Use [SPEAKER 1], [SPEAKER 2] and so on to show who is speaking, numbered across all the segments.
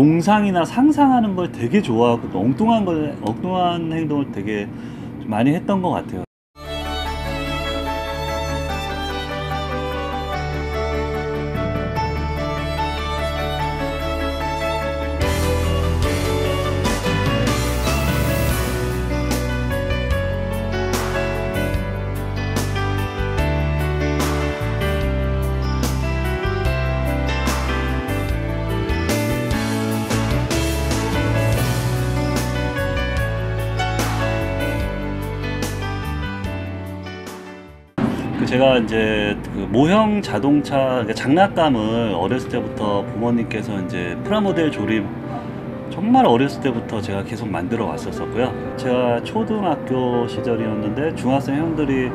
[SPEAKER 1] 동상이나 상상하는 걸 되게 좋아하고 또 엉뚱한 걸 엉뚱한 행동을 되게 좀 많이 했던 것 같아요. 제가 이제 그 모형 자동차 그러니까 장난감을 어렸을 때부터 부모님께서 이제 프라모델 조립 정말 어렸을 때부터 제가 계속 만들어 왔었었고요. 제가 초등학교 시절이었는데 중학생 형들이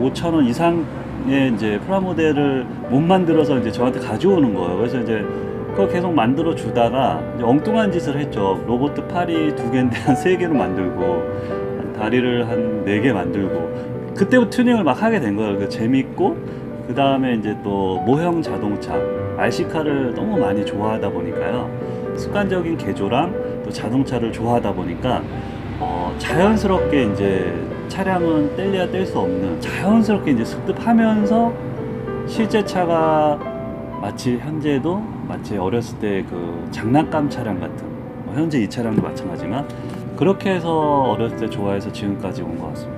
[SPEAKER 1] 5천 원 이상의 이제 프라모델을 못 만들어서 이제 저한테 가져오는 거예요. 그래서 이제 그걸 계속 만들어 주다가 엉뚱한 짓을 했죠. 로봇 팔이 두 개인데 한 세 개로 만들고 다리를 한 네 개 만들고 그때부터 튜닝을 막 하게 된 거예요. 그 재밌고 그 다음에 이제 또 모형 자동차 RC카를 너무 많이 좋아하다 보니까요. 습관적인 개조랑 또 자동차를 좋아하다 보니까 어, 자연스럽게 이제 차량은 뗄래야 뗄 수 없는 자연스럽게 이제 습득하면서 실제 차가 마치 현재도 마치 어렸을 때 그 장난감 차량 같은 뭐 현재 이 차량도 마찬가지지만 그렇게 해서 어렸을 때 좋아해서 지금까지 온 것 같습니다.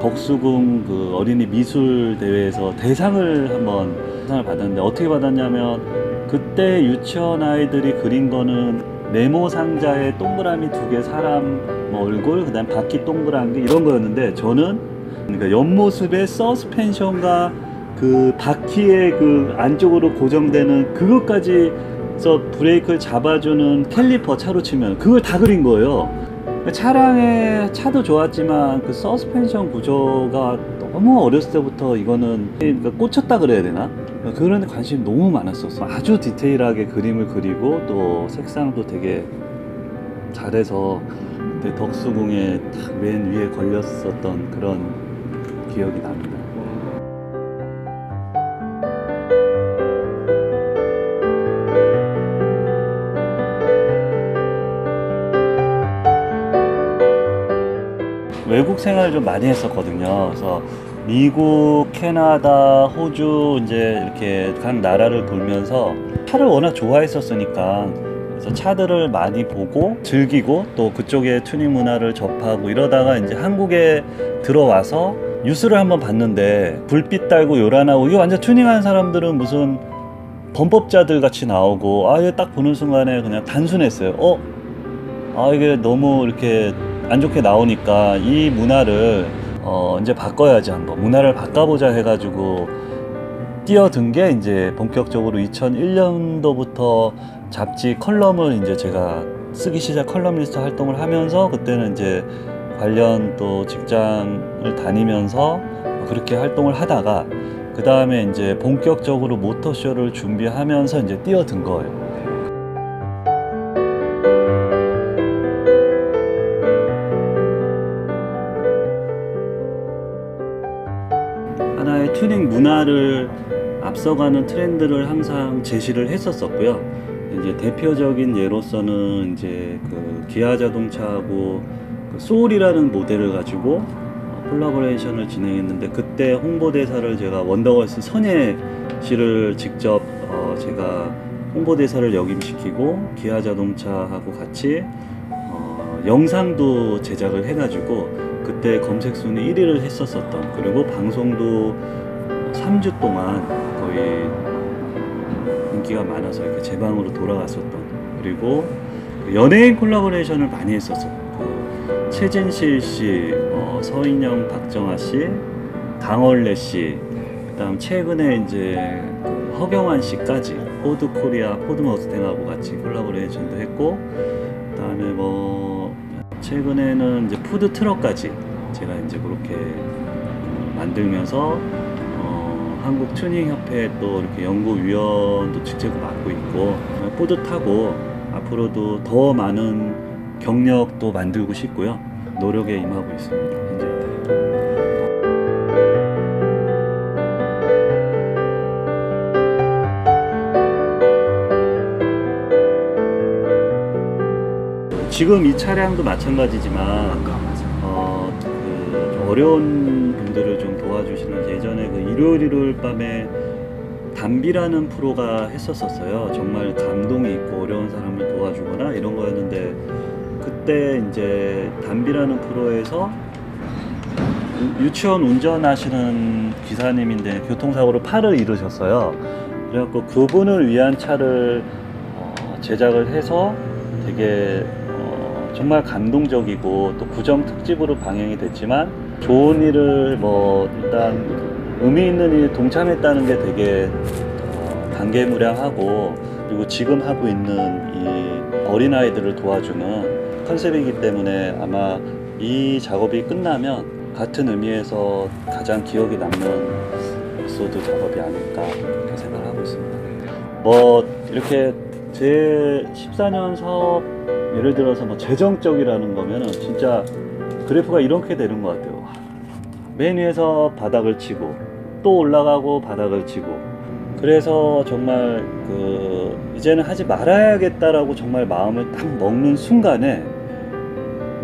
[SPEAKER 1] 덕수궁 그 어린이 미술 대회에서 대상을 한번 상을 받았는데 어떻게 받았냐면 그때 유치원 아이들이 그린 거는 네모 상자에 동그라미 두 개 사람 뭐 얼굴 그다음 바퀴 동그란 게 이런 거였는데 저는 그러니까 옆모습의 서스펜션과 그 바퀴의 그 안쪽으로 고정되는 그것까지 서 브레이크를 잡아주는 캘리퍼 차로 치면 그걸 다 그린 거예요. 차량의 차도 좋았지만 그 서스펜션 구조가 너무 어렸을 때부터 이거는 그러니까 꽂혔다 그래야 되나? 그런 데 관심이 너무 많았었어. 아주 디테일하게 그림을 그리고 또 색상도 되게 잘해서 덕수궁에 딱맨 위에 걸렸었던 그런 기억이 납니다. 외국 생활을 좀 많이 했었거든요. 그래서 미국, 캐나다, 호주 이제 이렇게 각 나라를 돌면서 차를 워낙 좋아했었으니까 그래서 차들을 많이 보고 즐기고 또 그쪽의 튜닝 문화를 접하고 이러다가 이제 한국에 들어와서 뉴스를 한번 봤는데 불빛 달고 요란하고 이게 완전 튜닝하는 사람들은 무슨 범법자들 같이 나오고 아 이게 딱 보는 순간에 그냥 단순했어요. 어? 아 이게 너무 이렇게 안 좋게 나오니까 이 문화를 어 이제 바꿔야지 한번 문화를 바꿔보자 해가지고 뛰어든 게 이제 본격적으로 2001년도부터 잡지 컬럼을 이제 제가 쓰기 시작 컬럼리스트 활동을 하면서 그때는 이제 관련 또 직장을 다니면서 그렇게 활동을 하다가 그 다음에 이제 본격적으로 모터쇼를 준비하면서 이제 뛰어든 거예요. 튜닝 문화를 앞서가는 트렌드를 항상 제시를 했었었고요. 이제 대표적인 예로서는 이제 그 기아 자동차하고 그 소울이라는 모델을 가지고 어, 콜라보레이션을 진행했는데 그때 홍보대사를 제가 원더걸스 선예 씨를 직접 어 제가 홍보대사를 역임시키고 기아 자동차하고 같이 어 영상도 제작을 해가지고 그때 검색 순위 1위를 했었었던 그리고 방송도 3주 동안 거의 인기가 많아서 이렇게 제 방으로 돌아갔었던 그리고 그 연예인 콜라보레이션을 많이 했었어요. 그 최진실 씨, 어, 서인영, 박정아 씨, 강원래 씨, 그다음 최근에 이제 그 허경환 씨까지 포드 코리아, 포드 머스탱하고 같이 콜라보레이션도 했고, 그다음에 뭐 최근에는 이제 푸드 트럭까지 제가 이제 그렇게 만들면서 어, 한국 튜닝협회 또 이렇게 연구위원도 직책을 맡고 있고 뿌듯하고 앞으로도 더 많은 경력도 만들고 싶고요. 노력에 임하고 있습니다. 현재. 지금 이 차량도 마찬가지지만 어려운 분들을 좀 도와주시는 예전에 그 일요일 일요일 밤에 담비라는 프로가 했었었어요. 정말 감동이 있고 어려운 사람을 도와주거나 이런 거였는데 그때 이제 담비라는 프로에서 유- 유치원 운전하시는 기사님인데 교통사고로 팔을 잃으셨어요. 그래갖고 그분을 위한 차를 어, 제작을 해서 되게 어, 정말 감동적이고 또 구정 특집으로 방영이 됐지만 좋은 일을 뭐 일단 의미 있는 일에 동참했다는 게 되게 어, 단계무량하고 그리고 지금 하고 있는 이 어린아이들을 도와주는 컨셉이기 때문에 아마 이 작업이 끝나면 같은 의미에서 가장 기억에 남는 에피소드 작업이 아닐까 그렇게 생각을 하고 있습니다. 뭐 이렇게 제 14년 사업 예를 들어서 뭐 재정적이라는 거면은 진짜 그래프가 이렇게 되는 것 같아요. 맨 위에서 바닥을 치고 또 올라가고 바닥을 치고 그래서 정말 그 이제는 하지 말아야겠다라고 정말 마음을 딱 먹는 순간에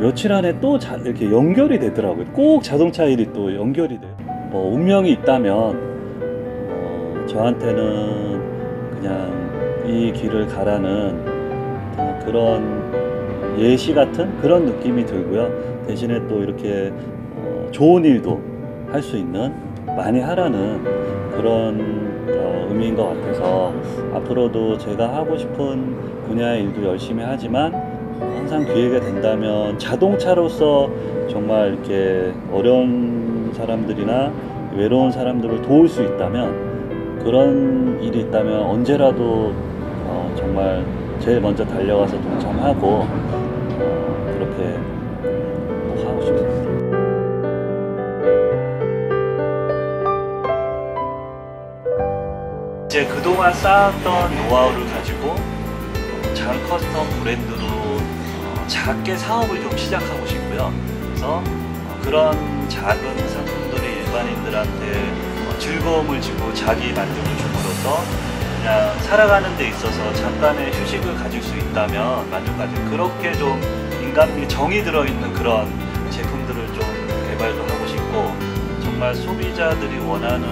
[SPEAKER 1] 며칠 안에 또 자, 이렇게 연결이 되더라고요. 꼭 자동차 일이 또 연결이 돼요. 뭐 운명이 있다면 어, 저한테는 그냥 이 길을 가라는 어, 그런 예시 같은 그런 느낌이 들고요. 대신에 또 이렇게 어, 좋은 일도 할 수 있는 많이 하라는 그런 어, 의미인 것 같아서 앞으로도 제가 하고 싶은 분야의 일도 열심히 하지만 항상 기회가 된다면 자동차로서 정말 이렇게 어려운 사람들이나 외로운 사람들을 도울 수 있다면 그런 일이 있다면 언제라도 어, 정말 제일 먼저 달려가서 동참하고 어, 그렇게 이제 그동안 쌓았던 노하우를 가지고 어, 장 커스텀 브랜드로 어, 작게 사업을 좀 시작하고 싶고요. 그래서 어, 그런 작은 상품들이 일반인들한테 어, 즐거움을 주고 자기 만족을 줌으로써 그냥 살아가는 데 있어서 잠깐의 휴식을 가질 수 있다면 만족하지 그렇게 좀 인간미 정이 들어있는 그런 개발도 하고 싶고 정말 소비자들이 원하는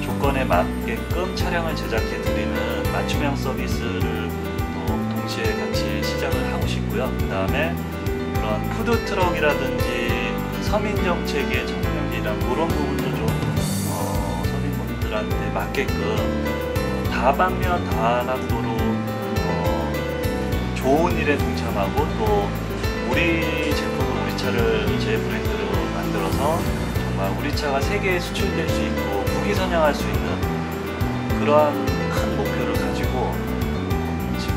[SPEAKER 1] 조건에 맞게끔 차량을 제작해 드리는 맞춤형 서비스를 또 동시에 같이 시작을 하고 싶고요. 그 다음에 그런 푸드 트럭이라든지 서민 정책의 청년이랑 그런 부분도 좀 어, 서민분들한테 맞게끔 어, 다방면 다각도로 어, 좋은 일에 동참하고 또 우리 제품을 우리 차를 제 브랜드로 만들어서 정말 우리 차가 세계에 수출될 수 있고 국위 선양할 수 있는 그러한 큰 목표를 가지고 지금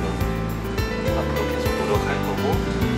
[SPEAKER 1] 앞으로 계속 노력할 거고